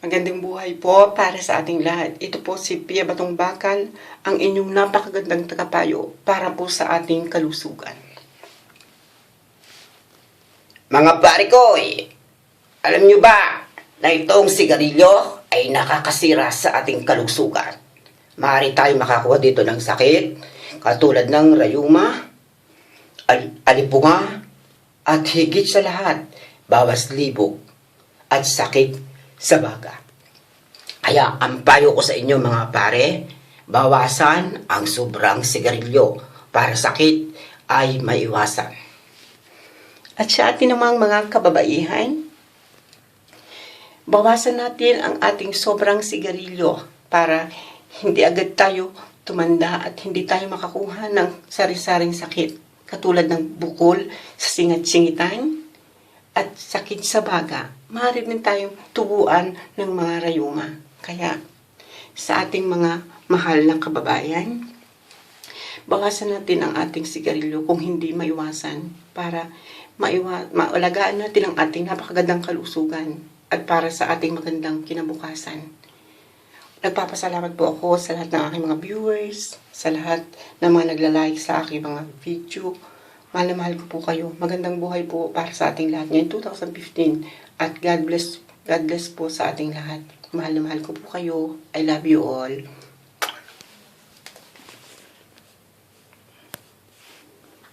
Magandang buhay po para sa ating lahat. Ito po si Pia Batong Bakal, ang inyong napakagandang tagapayo para po sa ating kalusugan. Mga pare ko, alam nyo ba na itong sigarilyo ay nakakasira sa ating kalusugan? Maaari tayo makakuha dito ng sakit, katulad ng rayuma, al- alipunga, at higit sa lahat, bawas libog at sakit sa baga. Kaya ang payo ko sa inyo mga pare, bawasan ang sobrang sigarilyo para sakit ay maiwasan. At sa atin namang mga kababaihan, bawasan natin ang ating sobrang sigarilyo para hindi agad tayo tumanda at hindi tayo makakuha ng sari-saring sakit katulad ng bukol sa singat-singitan at sakit sa baga. Maaari din tayong tubuan ng mga rayuma. Kaya sa ating mga mahal na kababayan, bawasan natin ang ating sigarilyo kung hindi maiwasan para maiwa, maalagaan natin ang ating napakagandang kalusugan at para sa ating magandang kinabukasan. Nagpapasalamat po ako sa lahat ng aking mga viewers, sa lahat ng mga nagla-like sa aking mga video. Mahal na mahal ko po kayo. Magandang buhay po para sa ating lahat ngayon 2015 at God bless God bless po sa ating lahat. Mahal na mahal ko po kayo. I love you all.